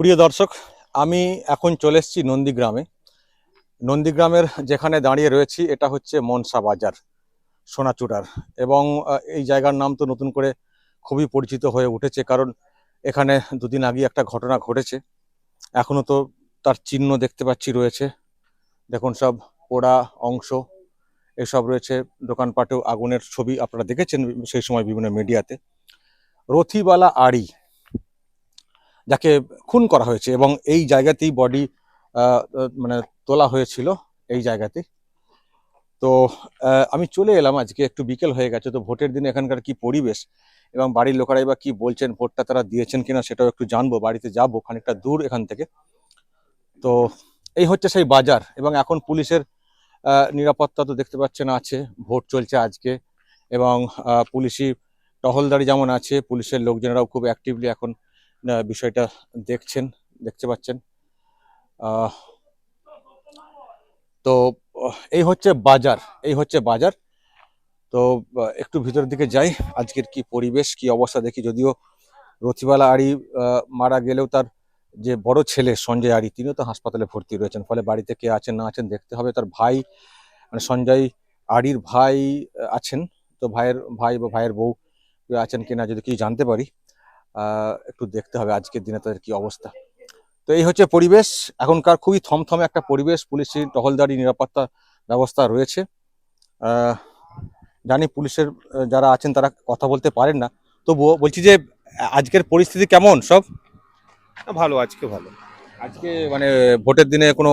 প্রিয় দর্শক, আমি এখন চলে এসেছি নন্দীগ্রামে। নন্দীগ্রামের যেখানে দাঁড়িয়ে রয়েছি, এটা হচ্ছে মনসা বাজার, সোনাচূড়ার। এবং এই জায়গার নাম তো নতুন করে খুবই পরিচিত হয়ে উঠেছে, কারণ এখানে দুদিন আগে একটা ঘটনা ঘটেছে। এখনও তো তার চিহ্ন দেখতে পাচ্ছি রয়েছে। দেখুন সব পোড়া অংশ, এসব রয়েছে দোকানপাটেও আগুনের ছবি আপনারা দেখেছেন সেই সময় বিভিন্ন মিডিয়াতে। রথিবালা আড়ি যাকে খুন করা হয়েছে এবং এই জায়গাতেই বডি মানে তোলা হয়েছিল এই জায়গাতে। তো আমি চলে এলাম আজকে, একটু বিকেল হয়ে গেছে, তো ভোটের দিনে এখানকার কি পরিবেশ এবং বাড়ির লোকেরাই বা কি বলছেন, ভোটটা তারা দিয়েছেন কিনা সেটাও একটু জানব, বাড়িতে যাব খানিকটা দূর এখান থেকে। তো, এই হচ্ছে সেই বাজার এবং এখন পুলিশের নিরাপত্তা তো দেখতে পাচ্ছেন আছে, ভোট চলছে আজকে এবং পুলিশি টহলদারি যেমন আছে, পুলিশের লোকজনেরাও খুব অ্যাক্টিভলি এখন বিষয়টা দেখছেন, দেখতে পাচ্ছেন। তো, এই হচ্ছে বাজার, এই হচ্ছে বাজার। তো একটু ভিতরের দিকে যাই, আজকের কি পরিবেশ, কি অবস্থা দেখি, যদিও রথিবালা আড়ি মারা গেলেও তার যে বড় ছেলে সঞ্জয় আড়ি, তিনিও তো হাসপাতালে ভর্তি রয়েছেন। ফলে বাড়িতে কে আছেন, না আছেন, দেখতে হবে। তার ভাই মানে সঞ্জয় আড়ির ভাই আছেন। তো ভাইয়ের, ভাই বা ভাইয়ের বউ আছেন কিনা যদি কিছু জানতে পারি। একটু দেখতে হবে আজকের দিনে তাদের কি অবস্থা। তো এই হচ্ছে পরিবেশ এখনকার খুবই থমথমে একটা পরিবেশ পুলিশি টহলদারি নিরাপত্তা ব্যবস্থা রয়েছে। জানি পুলিশের যারা আছেন তারা কথা বলতে পারেন না। তবুও বলছি যে আজকের পরিস্থিতি কেমন সব? ভালো আজকে ভালো। আজকে মানে ভোটের দিনে কোনো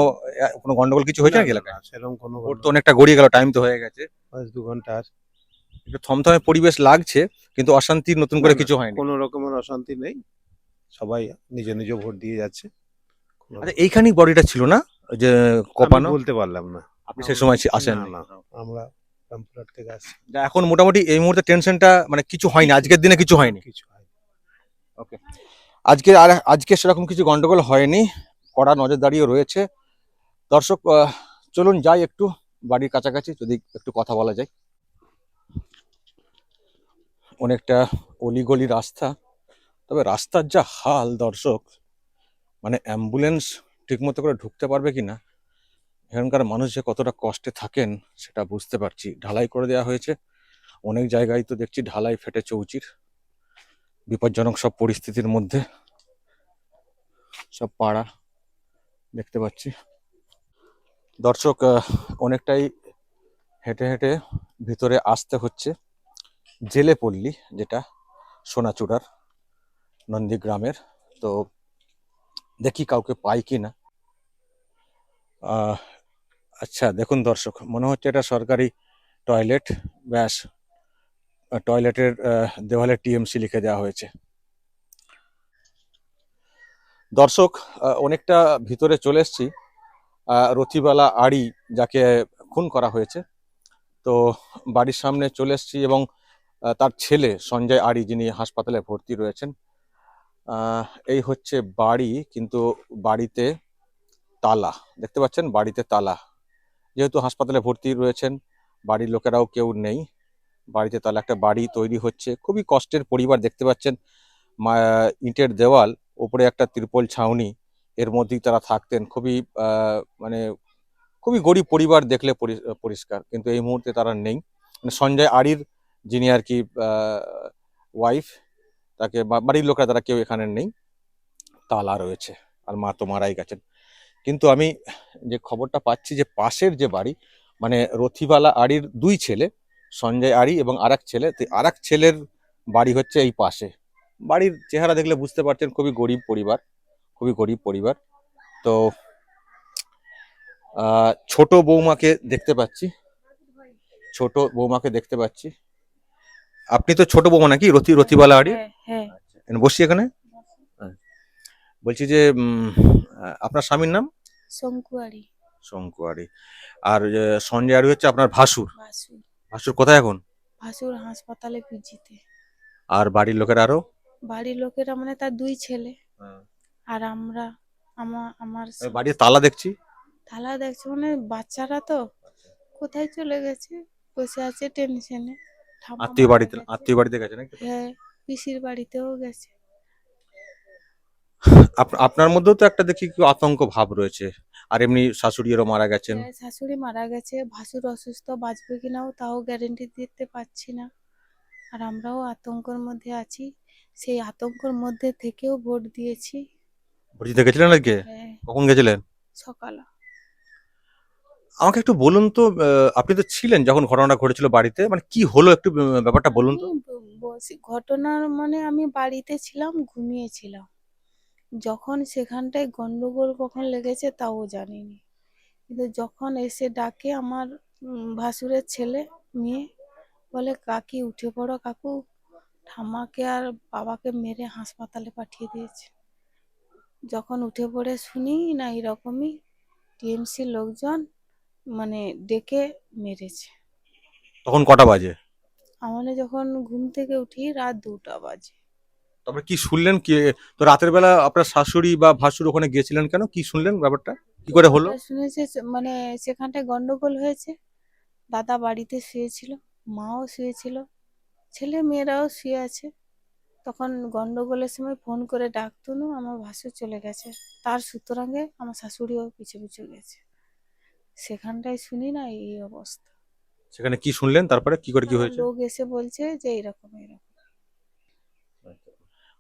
কোনো গন্ডগোল কিছু হয়েছে নাকি এলাকায়? সেরকম কোনো ভোট তো অনেকটা গড়িয়ে গেল টাইম তো হয়ে গেছে। পাঁচ দু ঘণ্টা আর। একটু থমথমে পরিবেশ লাগছে কিন্তু অশান্তির নতুন করে কিছু হয়নি। কোনো রকমের অশান্তি নেই। সবাই নিজ নিজ ভোট দিয়ে যাচ্ছে। আচ্ছা এইখানেই বডিটা ছিল না? ওই যে কোপানো? বলতে পারলাম না। আপনি সেই সময় আসেন না, না, আমরা রামপুরহাট থেকে আসছি। এখন মোটামুটি এই মুহূর্তে টেনশনটা মানে কিছু হয়নি আজকের দিনে কিছু হয়নি। কিছু হয়নি। আজকে আর আজকে সেরকম কিছু গন্ডগোল হয়নি কড়া নজরদারিও রয়েছে। দর্শক চলুন যাই একটু বাড়ির কাছাকাছি যদি একটু কথা বলা যায়। অনেকটা অলিগলি রাস্তা। তবে রাস্তার যা হাল দর্শক মানে অ্যাম্বুলেন্স ঠিকমতো করে ঢুকতে পারবে কি না, এখানকার মানুষ যে কতটা কষ্টে থাকেন সেটা বুঝতে পারছি। ঢালাই করে দেওয়া হয়েছে। অনেক জায়গায় তো দেখছি ঢালাই ফেটে চৌচির। বিপজ্জনক সব পরিস্থিতির মধ্যে সব পাড়া দেখতে পাচ্ছি। দর্শক অনেকটাই হেঁটে হেঁটে ভিতরে আসতে হচ্ছে। জেলে পল্লী, যেটা সোনাচূড়ার নন্দীগ্রামের। তো দেখি কাউকে পাই কি না। আচ্ছা দেখুন দর্শক, মনে হচ্ছে এটা সরকারি টয়লেট। ব্যাস টয়লেটের দেওয়ালে টিএমসি লিখে দেওয়া হয়েছে। দর্শক অনেকটা ভিতরে চলে এসছি। রথিবালা আড়ি, যাকে খুন করা হয়েছে। তো বাড়ির সামনে চলে এসছি এবং তার ছেলে সঞ্জয় আড়ি যিনি হাসপাতালে ভর্তি রয়েছেন। এই হচ্ছে বাড়ি, কিন্তু বাড়িতে তালা। দেখতে পাচ্ছেন? বাড়িতে তালা। যেহেতু হাসপাতালে ভর্তি রয়েছেন, বাড়ির লোকেরাও কেউ নেই। বাড়িতে তাহলে একটা বাড়ি তৈরি হচ্ছে। খুবই কষ্টের পরিবার দেখতে পাচ্ছেন। ইটের দেওয়াল, ওপরে একটা ত্রিপল ছাউনি, এর মধ্যেই তারা থাকতেন। খুবই মানে খুবই গরিব পরিবার দেখলে পরি- পরিষ্কার। কিন্তু এই মুহূর্তে তারা নেই। মানে সঞ্জয় আড়ির যিনি আর কি ওয়াইফ তাকে বাড়ির লোকরা তারা কেউ এখানে নেই। তালা রয়েছে, আর মা তো মারাই গেছেন। কিন্তু আমি যে খবরটা পাচ্ছি যে পাশের যে বাড়ি মানে রথিবালা আড়ির দুই ছেলে, সঞ্জয় আড়ি এবং আরেক ছেলে, তো আরেক ছেলের বাড়ি হচ্ছে এই পাশে। বাড়ির চেহারা দেখলে বুঝতে পারছেন খুবই গরিব পরিবার, খুবই গরিব পরিবার। তো ছোট বৌমাকে দেখতে পাচ্ছি, ছোট বৌমাকে দেখতে পাচ্ছি। আপনি তো ছোট বৌমা নাকি? রথি রথিবালা আড়ি? হ্যাঁ হ্যাঁ। এখানে বসছি এখানে? হ্যাঁ। বলছি যে আপনার স্বামীর নাম? শঙ্কুয়ারি শঙ্কু আড়ি। আর সঞ্জয় আড়ি হচ্ছে আপনার ভাসুর? ভাসুর। ভাসুর কোথায় এখন? ভাসুর হাসপাতালে পিজিতে। আর বাড়ির লোকের আরও? বাড়ির লোকেরা মানে তার দুই ছেলে। আর আমরা আমার আমার বাড়ির তালা দেখছি? থালা দেখছি মানে বাচ্চারা তো। কোথায় চলে গেছে? বসে আছে টেনশনে। আত্মীয় বাড়িতে আত্মীয় বাড়িতে গেছে নাকি? হ্যাঁ পিসির বাড়িতেও গেছে। আপ- আপনার মধ্যেও তো একটা দেখি আতঙ্ক ভাব রয়েছে। আর এমনি শাশুড়িরও মারা গেছেন। হ্যাঁ, শাশুড়ি মারা গেছে। ভাসুর অসুস্থ বাঁচবে কিনাও তাও গ্যারেন্টি দিতে পারছি না। আর আমরাও আতঙ্কের মধ্যে আছি। সেই আতঙ্কের মধ্যে থেকেও ভোট দিয়েছি। ভোট দিতে গেছিলেন আজকে? হ্যাঁ, কখন গেছিলেন? সকাল। আমাকে একটু বলুন তো আপনি তো ছিলেন যখন ঘটনাটা ঘটেছিল বাড়িতে মানে কি হলো একটু ব্যাপারটা বলুন তো? আমি ব- বসে- ঘটনার মানে আমি বাড়িতে ছিলাম, ঘুমিয়েছিলাম। যখন সেখানটায় গন্ডগোল কখন লেগেছে তাও জানিনি। কিন্তু যখন এসে ডাকে আমার ভাসুরের ছেলে, মেয়ে, বলে, কাকি, উঠে পড়ো কাকু। ঠাম্মাকে আর বাবাকে মেরে হাসপাতালে পাঠিয়ে দিয়েছে। যখন উঠে পড়ে শুনি না এরকমই, টিএমসির লোকজন মানে ডেকে মেরেছে। তখন কটা বাজে? আমাদের যখন ঘুম থেকে উঠি রাত দুটা বাজে। তারপরে কি শুনলেন কি? তো রাতের বেলা আপনার শাশুড়ি বা ভাসুর ওখানে গিয়েছিলেন কেন? কি শুনলেন ব্যাপারটা? কি করে হলো? আমরা শুনেছি মানে সেখানটায় গন্ডগোল হয়েছে। দাদা বাড়িতে শুয়েছিল মাও শুয়েছিল ছেলে মেয়েরাও শুয়ে আছে। তখন গন্ডগোলের সময় ফোন করে ডাকতুনু আমার ভাসুর চলে গেছে। তার সুতরাঙ্গে আমার শাশুড়িও পিছু পিছু গেছে। সেখানটায় শুনি না এই অবস্থা। সেখানে কি শুনলেন? তারপরে কি করে কি হয়েছে? লোক এসে বলছে যে এইরকম এরকম।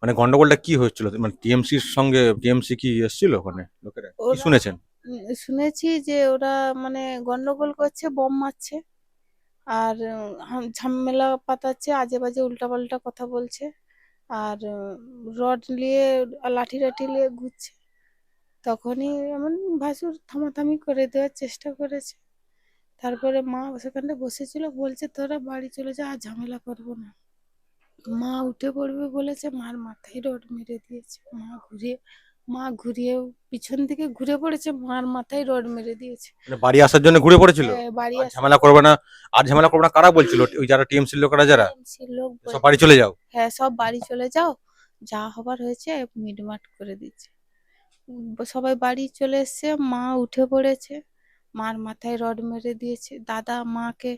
মানে গন্ডগোলটা কি হয়েছিল? মানে টিএমসির সঙ্গে টিএমসি কি এসেছিল ওখানে লোকেরা? কি শুনেছেন? শুনেছি যে ওরা মানে গন্ডগোল করছে বম মারছে আর ঝামেলা পাতাচ্ছে আজে বাজে উল্টাপাল্টা কথা বলছে আর রড নিয়ে লাঠি লাঠি নিয়ে ঘুরছে। তখনই এমন ভাসুর থামাথামি করে দেওয়ার চেষ্টা করেছে। তারপরে মা সেখানটা বসেছিল বলছে তোরা বাড়ি চলে যা আর ঝামেলা করব না। মা উঠে পড়বে বলেছে মার মাথায় রড মেরে দিয়েছে। মা ঘুরিয়ে মা ঘুরিয়ে পিছন দিকে ঘুরে পড়েছে মার মাথায় রড মেরে দিয়েছে। মানে বাড়ি আসার জন্য ঘুরে পড়েছিল? হ্যাঁ, বাড়ি আর ঝামেলা করবে না আর ঝামেলা করবে না কারা বলছিল? ওই যারা টিএমসির লোকেরা যারা? লোক সব বাড়ি চলে যাও? হ্যাঁ সব বাড়ি চলে যাও যা হবার হয়েছে মিটমাট করে দিচ্ছে। সবাই বাড়ি চলে এসছে মা উঠে পড়েছে মার মাথায় রড মেরে দিয়েছে দাদা মাকে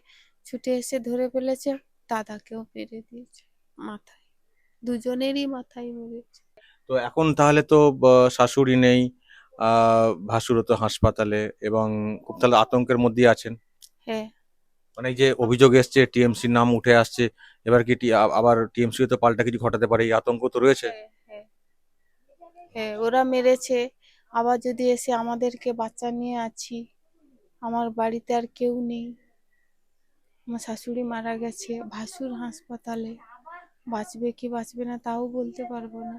ছুটে এসে ধরে ফেলেছে দাদাকেও মেরে দিয়েছে মাথায় দুজনেরই মাথায় মেরেছে। তো এখন তাহলে তো শাশুড়ি নেই আহ ভাসুরও তো হাসপাতালে এবং খুব তাহলে আতঙ্কের মধ্যে আছেন। হ্যাঁ। মানে যে অভিযোগ এসছে টিএমসির নাম উঠে আসছে এবার কি আবার টিএমসি তো পাল্টা কিছু ঘটাতে পারে এই আতঙ্ক তো রয়েছে? হ্যাঁ। ওরা মেরেছে। আবার যদি এসে আমাদেরকে বাচ্চা নিয়ে আছি আমার বাড়িতে আর কেউ নেই। আমার শাশুড়ি মারা গেছে ভাসুর হাসপাতালে। বাঁচবে কি বাঁচবে না তাও বলতে পারব না।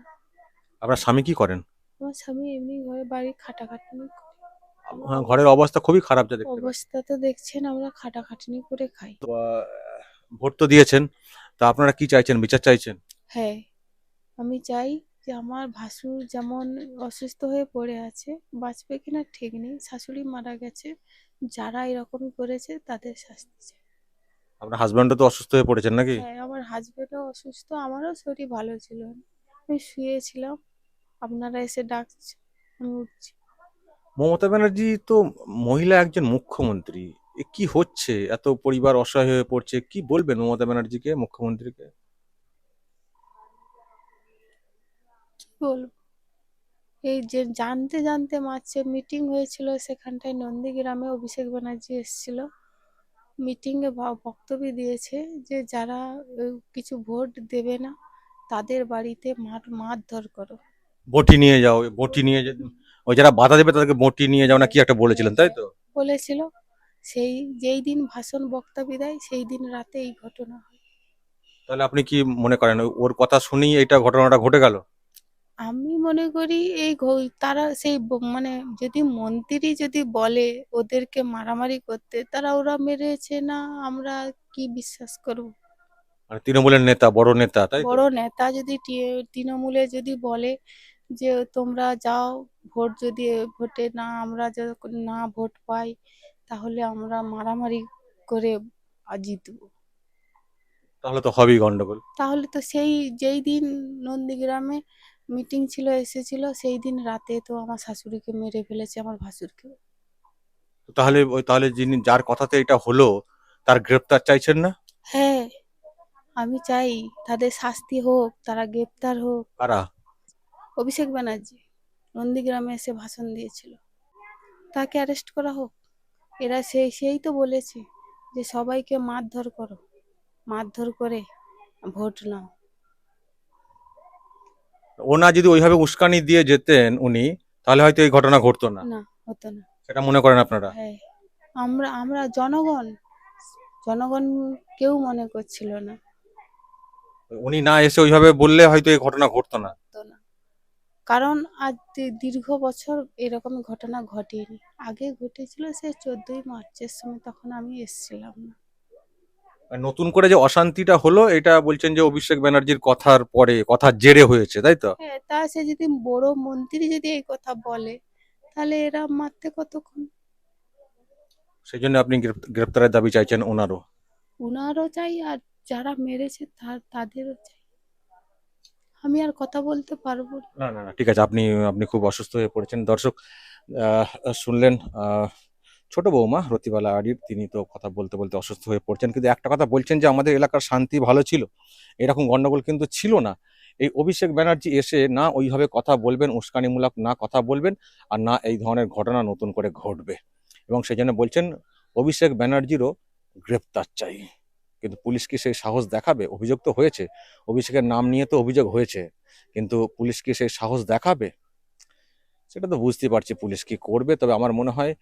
আপনার স্বামী কি করেন? আমার স্বামী এমনি ঘরে বাড়ি খাটাখাটনি করে। হ্যাঁ, ঘরের অবস্থা খুবই খারাপ যা দেখতে পাচ্ছি। অবস্থা তো দেখছেন আমরা খাটাখাটনি করে খাই। তো, আহ, ভোট তো দিয়েছেন তা আপনারা কি চাইছেন বিচার চাইছেন? হ্যাঁ আমি চাই যে আমার ভাসুর যেমন অসুস্থ হয়ে পড়ে আছে বাঁচবে কিনা ঠিক নেই। শাশুড়ি মারা গেছে যারা এরকম করেছে তাদের শাস্তি চাই। আপনার হাজব্যান্ডও তো অসুস্থ হয়ে পড়েছেন নাকি? হ্যাঁ আমার হাজবেন্ডও অসুস্থ আমারও শরীর ভালো ছিল না। আমি শুয়েছিলাম আপনারা এসে ডাকছে আমি উঠছি। মমতা ব্যানার্জি তো মহিলা একজন মুখ্যমন্ত্রী এ কি হচ্ছে? এত পরিবার অসহায় হয়ে পড়ছে কি বলবেন মমতা ব্যানার্জিকে মুখ্যমন্ত্রীকে? বলব এই যে জানতে জানতে মারছে মিটিং হয়েছিল সেখানটায় নন্দীগ্রামে অভিষেক ব্যানার্জি এসেছিল। মিটিংয়ে বক্তব্য দিয়েছে যে যারা কিছু ভোট দেবে না তাদের বাড়িতে মার মারধর করো। বটি নিয়ে যাও বটি নিয়ে ওই যারা বাধা দেবে তাদেরকে বটি নিয়ে যাও না কি একটা বলেছিলেন তাই তো? বলেছিল সেই যেই দিন ভাষণ বক্তব্য দেয় সেই দিন রাতে এই ঘটনা হয়। তাহলে আপনি কি মনে করেন ওর কথা শুনেই এটা ঘটনাটা ঘটে গেল? আমি মনে করি এই ঘ- তারা সেই ব- মানে যদি মন্ত্রী যদি বলে ওদেরকে মারামারি করতে তারা ওরা মেরেছে না? আমরা কি বিশ্বাস করব? মানে তৃণমূলের নেতা বড় নেতা তাই তো? বড় নেতা যদি টি- তৃণমূলে যদি বলে যে তোমরা যাও ভোট যদি ভোটে না আমরা যখন না ভোট পাই তাহলে আমরা মারামারি করে আ- জিতবো। তাহলে তো হবেই গন্ডগোল। তাহলে তো সেই যেই দিন নন্দীগ্রামে মিটিং ছিল এসেছিল সেই দিন রাতে তো আমার শাশুড়িকে মেরে ফেলেছে আমার ভাসুরকে তাহলে ওই তাহলে যিনি যার কথাতে এটা হলো তার গ্রেপ্তার চাইছেন না? হ্যাঁ আমি চাই তাদের শাস্তি হোক তারা গ্রেপ্তার হোক। কারা? অভিষেক ব্যানার্জি নন্দীগ্রামে এসে ভাষণ দিয়েছিল। তাকে অ্যারেস্ট করা হোক। এরা সেই সেই তো বলেছে যে সবাইকে মারধর করো। মারধর করে ভোট নাও। ওনা যদি ওইভাবে উস্কানি দিয়ে যেতেন উনি তাহলে হয়তো এই ঘটনা ঘটতো না। না হতো না। সেটা মনে করেন আপনারা? হ্যাঁ। আমরা আমরা জনগণ জনগণ কেউ মনে করছিল না। উনি না এসে ওইভাবে বললে হয়তো এই ঘটনা ঘটতো না। হতো না। কারণ আজ দি- দীর্ঘ বছর এরকম ঘটনা ঘটেনি। আগে ঘটেছিল সে চোদ্দই মার্চের সময় তখন আমি এসেছিলাম না। নতুন করে যে অশান্তিটা হলো এটা বলছেন যে অভিষেক ব্যানার্জির কথার পরে কথার জেরে হয়েছে তাই তো? হ্যাঁ তা সে যদি বড় মন্ত্রী যদি এই কথা বলে তাহলে এরা মারতে কতক্ষণ? সেই জন্য আপনি গ্রেপ- গ্রেপ্তারের দাবি চাইছেন ওনারও। ওনারও চাই আর যারা মেরেছে তার তাদেরও চাই। আমি আর কথা বলতে পারব না। না না না ঠিক আছে আপনি আপনি খুব অসুস্থ হয়ে পড়েছেন। দর্শক আহ, শুনলেন আহ, ছোট বৌমা, রতিবালা আডির তিনি তো কথা বলতে বলতে অসুস্থ হয়ে পড়ছেন। কিন্তু একটা কথা বলছেন যে, আমাদের এলাকার শান্তি ভালো ছিল। এরকম গণ্ডগোল কিন্তু ছিল না। এই অভিষেক ব্যানার্জি এসে না ওইভাবে কথা বলবেন, উস্কানিমূলক না কথা বলবেন আর না এই ধরনের ঘটনা নতুন করে ঘটবে। এবং সেই জন্য বলছেন, অভিষেক ব্যানার্জিরও গ্রেপ্তার চাই। কিন্তু পুলিশ কি সেই সাহস দেখাবে? অভিযোগ তো হয়েছে। অভিষেকের নাম নিয়ে তো অভিযোগ হয়েছে। কিন্তু পুলিশ কি সেই সাহস দেখাবে? সেটা তো বুঝতে পারছি পুলিশ কি করবে। তবে আমার মনে হয়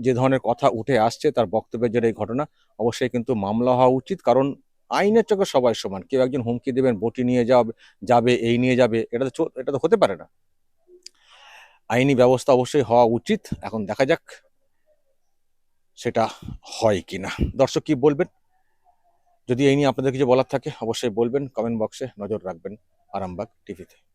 যে ধরনের কথা উঠে আসছে তার বক্তব্যের জন্য এই ঘটনা, অবশ্যই কিন্তু মামলা হওয়া উচিত। কারণ আইনের চোখে সবাই সমান। কেউ একজন হুমকি দেবেন, বটি নিয়ে যাবে যাবে, এই নিয়ে যাবে, এটা তো এটা তো হতে পারে না। আইনি ব্যবস্থা অবশ্যই হওয়া উচিত। এখন দেখা যাক সেটা হয় কিনা। দর্শক কি বলবেন? যদি এই নিয়ে আপনাদের কিছু বলার থাকে, অবশ্যই বলবেন। কমেন্ট বক্সে নজর রাখবেন আরামবাগ টিভিতে।